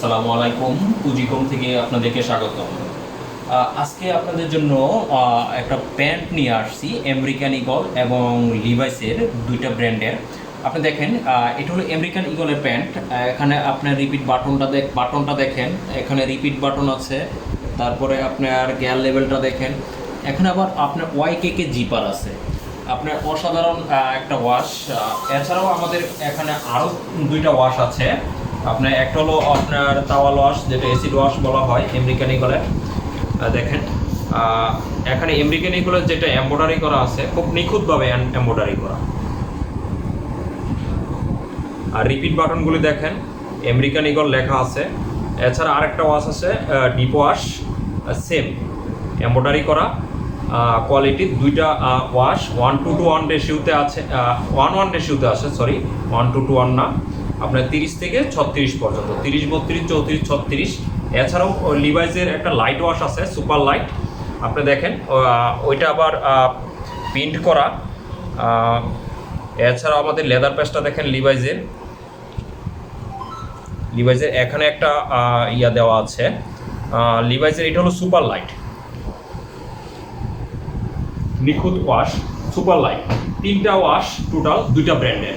আসসালামু আলাইকুম পুঁজিকম থেকে আপনাদেরকে স্বাগত আজকে আপনাদের জন্য একটা প্যান্ট নিয়ে আসছি আমেরিকান ইগল এবং লিভাইসের দুইটা ব্র্যান্ডের। আপনি দেখেন এটা হলো আমেরিকান ইগলের প্যান্ট। এখানে আপনার রিপিট বাটনটা দেখ বাটনটা দেখেন। এখানে রিপিট বাটন আছে, তারপরে আপনার গিয়ার লেভেলটা দেখেন। এখানে আবার আপনার ওয়াই কে কে জিপার আছে। আপনার অসাধারণ একটা ওয়াশ এছাড়াও আমাদের এখানে আরও দুইটা ওয়াশ আছে। আপনার একটা হলো আপনার তাওয়াল ওয়াশ যেটা অ্যাসিড ওয়াশ বলা হয় আমেরিকান ইগলের দেখেন এখানে আমেরিকান ইগলের যেটা এম্ব্রয়ডারি করা আছে, খুব নিখুঁতভাবে এম্ব্রয়ডারি করা। আর রিপিট বাটনগুলি দেখেন আমেরিকান ইগল লেখা আছে। এছাড়া আরেকটা ওয়াশ আছে ডিপ ওয়াশ সেম এম্ব্রয়ডারি করা। কোয়ালিটি দুইটা wash one two two one রেশিওতে আছে ওয়ান ওয়ান রেশিওতে আছে sorry one two two one না। আপনার তিরিশ থেকে ছত্রিশ পর্যন্ত, তিরিশ, বত্রিশ, চৌত্রিশ, ছত্রিশ। এছাড়াও লিভাইজের একটা লাইট ওয়াশ আছে সুপার লাইট আপনি দেখেন ওইটা আবার প্রিন্ট করা। এছাড়াও আমাদের লেদার প্যাচটা দেখেন লিভাইজের লিভাইজের এখানে একটা ইয়া দেওয়া আছে। লিভাইজের এটা হলো সুপার লাইট নিখুঁত ওয়াশ সুপার লাইট তিনটা ওয়াশ টোটাল দুইটা ব্র্যান্ডের